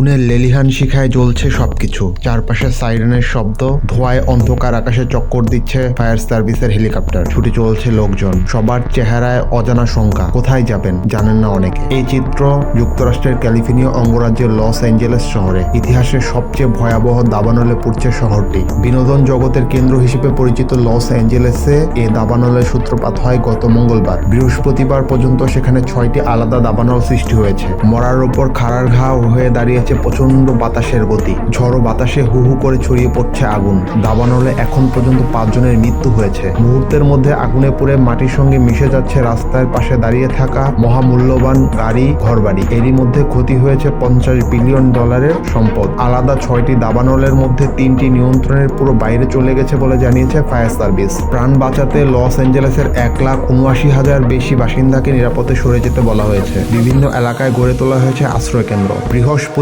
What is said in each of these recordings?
আগুনের লেলিহান শিখায় জ্বলছে সবকিছু। চারপাশে সাইরেনের শব্দ, ধোয়ায় অন্ধকার আকাশে চক্কর দিচ্ছে ফায়ার সার্ভিসের হেলিকপ্টার। ছুটি চলছে লোকজন, সবার চেহারায় অজানা শঙ্কা। কোথায় যাবেন? জানেন না অনেকে। এই চিত্র যুক্তরাষ্ট্রের ক্যালিফোর্নিয়া অঙ্গরাজ্যের লস অ্যাঞ্জেলেস শহরে। ইতিহাসের সবচেয়ে ভয়াবহ দাবানলে পড়ছে শহরটি। বিনোদন জগতের কেন্দ্র হিসেবে পরিচিত লস অ্যাঞ্জেলেসে এ দাবানলের সূত্রপাত হয় গত মঙ্গলবার। বৃহস্পতিবার পর্যন্ত সেখানে ছয়টি আলাদা দাবানল সৃষ্টি হয়েছে। মরার ওপর খাড়ার ঘা হয়ে দাঁড়িয়েছে প্রচণ্ড বাতাসের গতি। ঝড়ো বাতাসে হু হু করে ছড়িয়ে পড়ছে আগুন। দাবানলে এখন পর্যন্ত পাঁচজনের মৃত্যু হয়েছে। মুহূর্তের মধ্যে আগুনে পুড়ে মাটির সঙ্গে মিশে যাচ্ছে রাস্তার পাশে দাঁড়িয়ে থাকা মহামূল্যবান গাড়ি ঘরবাড়ি। এরই মধ্যে ক্ষতি হয়েছে পঞ্চাশ বিলিয়ন ডলারের সম্পদ। আলাদা ছয়টি দাবানলের মধ্যে তিনটি নিয়ন্ত্রণের পুরো বাইরে চলে গেছে বলে জানিয়েছে ফায়ার সার্ভিস। প্রাণ বাঁচাতে লস অ্যাঞ্জেলেসের এক লাখ উনআশি হাজার বেশি বাসিন্দাকে নিরাপদে সরে যেতে বলা হয়েছে। বিভিন্ন এলাকায় গড়ে তোলা হয়েছে আশ্রয় কেন্দ্র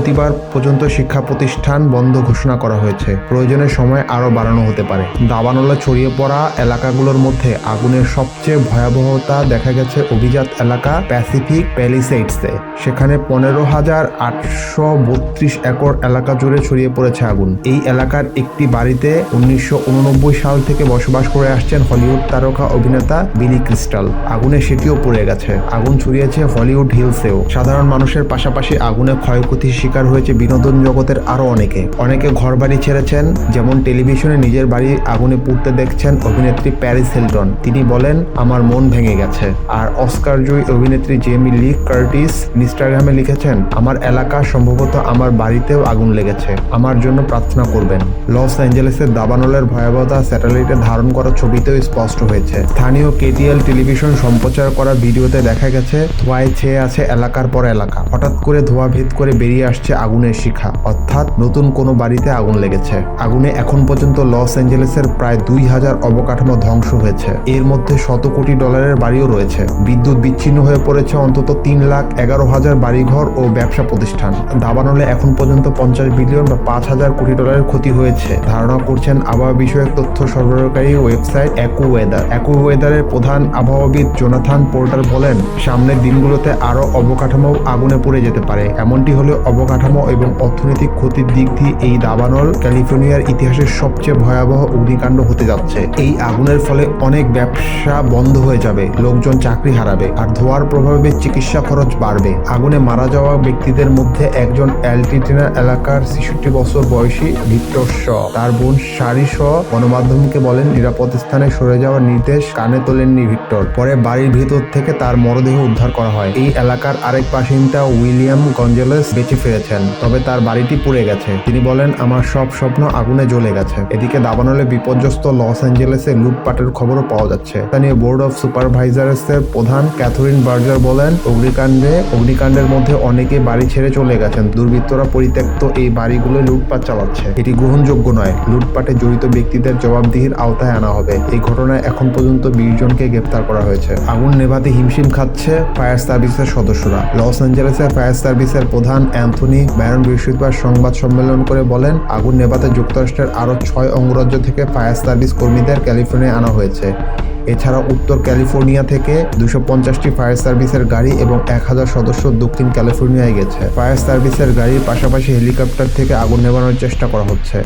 বৃহস্পতিবার পর্যন্ত শিক্ষা প্রতিষ্ঠান বন্ধ ঘোষণা করা হয়েছে। প্রয়োজনের সময় আরও বাড়ানো হতে পারে। দাবানলে ছড়িয়ে পড়া এলাকাগুলোর মধ্যে আগুনের সবচেয়ে ভয়াবহতা দেখা গেছে অভিজাত এলাকা প্যাসিফিক প্যালিসেইডসে। সেখানে পনেরো হাজার আটশো বত্রিশ একর এলাকা জুড়ে ছড়িয়ে পড়েছে আগুন। এই এলাকার একটি বাড়িতে উনিশশো উননব্বই সাল থেকে বসবাস করে আসছেন হলিউড তারকা অভিনেতা বিলি ক্রিস্টাল। আগুনে সেটিও পড়ে গেছে। আগুন ছড়িয়েছে হলিউড হিলসেও। সাধারণ মানুষের পাশাপাশি আগুনে ক্ষয়ক্ষতির শিকার হয়েছে বিনোদন জগতের আরও অনেকে। অনেকে ঘরবাড়ি ছেড়েছেন, যেমন টেলিভিশনে নিজের বাড়ি আগুনে পুড়তে দেখছেন অভিনেত্রী প্যারিস হিলটন। তিনি বলেন, আমার মন ভেঙে গেছে। আর অস্কার জয়ী অভিনেত্রী জেমি লি কার্টিস ইনস্টাগ্রামে লিখেছেন, আমার এলাকা সম্ভবত আমার বাড়িতেও আগুন লেগেছে। আমার জন্য প্রার্থনা করবেন। লস অ্যাঞ্জেলেসের দাবানলের ভয়াবহতা স্যাটেলাইটে ধারণ করা ছবিতেও স্পষ্ট হয়েছে। স্থানীয় কেটিএল টেলিভিশন সম্প্রচার করা ভিডিওতে দেখা গেছে ধোঁয়ায় ছেয়ে আছে এলাকার পর এলাকা। হঠাৎ করে ধোঁয়া ভেদ করে বেরিয়ে আসছে আগুনের শিখা। অর্থাৎ নতুন কোনো বাড়িতে আগুন লেগেছে। আগুনে এখন পর্যন্ত লস অ্যাঞ্জেলেসের প্রায় দুই হাজার অবকাঠামো ধ্বংস হয়েছে। এর মধ্যে শত কোটি ডলারের বাড়িও রয়েছে। বিদ্যুৎ বিচ্ছিন্ন হয়ে পড়েছে অন্তত তিন লাখ এগারো হাজার বাড়িঘর ও ব্যবসা প্রতিষ্ঠান। দাবানলে এখন পর্যন্ত পঞ্চাশ বিলিয়ন বা পাঁচ হাজার কোটি ডলারের ক্ষতি হয়েছে। ধারণা করছেন আবহাওয়া বিষয়ক তথ্য সরবরাহকারী ওয়েবসাইট অ্যাকু ওয়েদার অ্যাকু ওয়েদারের প্রধান আবহাওয়াবিদ জোনাথান পোর্টার বলেন, সামনের দিনগুলোতে আরও অবকাঠামো আগুনে পড়ে যেতে পারে। এমনটি হলে অবকাঠামো এবং অর্থনৈতিক ক্ষতির দিক দিয়ে এই দাবানল ক্যালিফোর্নিয়ার ইতিহাসের সবচেয়ে ভয়াবহ অগ্নিকাণ্ড হতে যাচ্ছে। এই আগুনের ফলে অনেক ব্যবসা বন্ধ হয়ে যাবে, লোকজন চাকরি হারাবে, আর ধোয়ার প্রভাবে চিকিৎসা খরচ বাড়বে। আগুনে মারা যাওয়া ব্যক্তিদের মধ্যে একজন অ্যালটিটিনা এলাকার ছেষট্টি বছর বয়সী ভিক্টর শ। তার বোন সারি শ গণমাধ্যমকে বলেন, নিরাপদ স্থানে সরে যাওয়ার নির্দেশ কানে তোলেননি ভিক্টর। পরে বাড়ির ভিতর থেকে তার মরদেহ উদ্ধার করা হয়। এই এলাকার আরেক বাসিন্দা উইলিয়াম গঞ্জেলেস বেঁচে ফিরেছেন তবে তার বাড়িটি পুড়ে গেছে। তিনি বলেন, আমার সব স্বপ্ন আগুনে জ্বলে গেছে। এদিকে দাবানলে বিপর্যস্ত লস অ্যাঞ্জেলেসে লুটপাটের খবরও পাওয়া যাচ্ছে। স্থানীয় বোর্ড অফ সুপারভাইজার্স এর প্রধান ক্যাথরিন বার্জার বলেন, অগ্নিকাণ্ডে, অগ্নিকাণ্ডের মধ্যে অনেকে বাড়ি ছেড়ে চলে গেছেন। দুর্বৃত্তরা পরিত্যক্ত এই বাড়িগুলো লুটপাট চালাচ্ছে। এটি গ্রহণযোগ্য নয়। লুটপাটে জড়িত ব্যক্তিদের জবাবদিহির আওতায় আনা হবে। এই ঘটনায় এখন পর্যন্ত বিশ জনকে গ্রেপ্তার করা হয়েছে। আগুন নেভাতে হিমশিম খাচ্ছে ফায়ার সার্ভিসের সদস্যরা। লস অ্যাঞ্জেলেসের ফায়ার সার্ভিসের প্রধান অ্যান্থনি ব্যারন বৃহস্পতিবার সংবাদ সম্মেলন করে বলেন, আগুন নেভাতে যুক্তরাষ্ট্রের আরও ছয় অঙ্গরাজ্য থেকে ফায়ার সার্ভিস কর্মীদের ক্যালিফোর্নিয়া আনা হয়েছে। এছাড়া উত্তর ক্যালিফোর্নিয়া থেকে দুশো পঞ্চাশটি ফায়ার সার্ভিসের গাড়ি এবং এক হাজার সদস্য দক্ষিণ ক্যালিফোর্নিয়ায় গেছে। ফায়ার সার্ভিসের গাড়ির পাশাপাশি হেলিকপ্টার থেকে আগুন নেভানোর চেষ্টা করা হচ্ছে।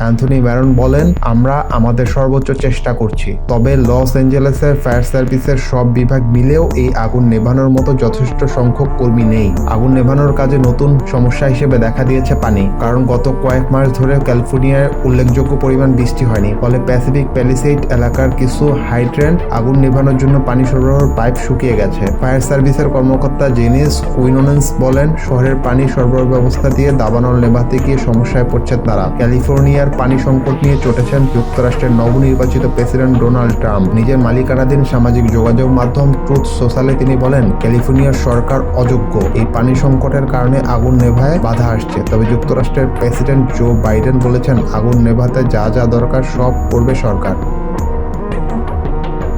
অ্যান্থনি ব্যারন বলেন, আমরা আমাদের সর্বোচ্চ চেষ্টা করছি। তবে লস অ্যাঞ্জেলেসের ফায়ার সার্ভিসের সব বিভাগ মিলেও এই আগুন নেভানোর মতো যথেষ্ট সংখ্যক কর্মী নেই। আগুন নেভানোর কাজে নতুন সমস্যা হিসেবে দেখা দিয়েছে পানি। কারণ গত কয়েক মাস ধরে ক্যালিফোর্নিয়ায় উল্লেখযোগ্য পরিমাণ বৃষ্টি হয়নি। ফলে প্যাসিফিক প্যালিসেইড এলাকার কিছু হাইড্রেন্ট আগুন নেভানোর জন্য পানি সরবরাহের পাইপ শুকিয়ে গেছে। ফায়ার সার্ভিসের কর্মকর্তা জেনিস কুইনোনেন্স বলেন, শহরের পানি সরবরাহ ব্যবস্থা দিয়ে দাবানল নেভাতে গিয়ে সমস্যায় পড়ছে তারা। ক্যালিফোর্নিয়ার পানি সংকট নিয়ে চটেছেন যুক্তরাষ্ট্রের নবনির্বাচিত প্রেসিডেন্ট ডোনাল্ড ট্রাম্প। নিজের মালিকানাধীন সামাজিক যোগাযোগ মাধ্যম ট্রুথ সোশ্যালে তিনি বলেন, ক্যালিফোর্নিয়ার সরকার অযোগ্য। এই পানি সংকটের কারণে আগুন নেভায় বাধা আসছে। তবে যুক্তরাষ্ট্রের প্রেসিডেন্ট জো বাইডেন বলেছেন, আগুন নেভাতে যা যা দরকার সব করবে সরকার।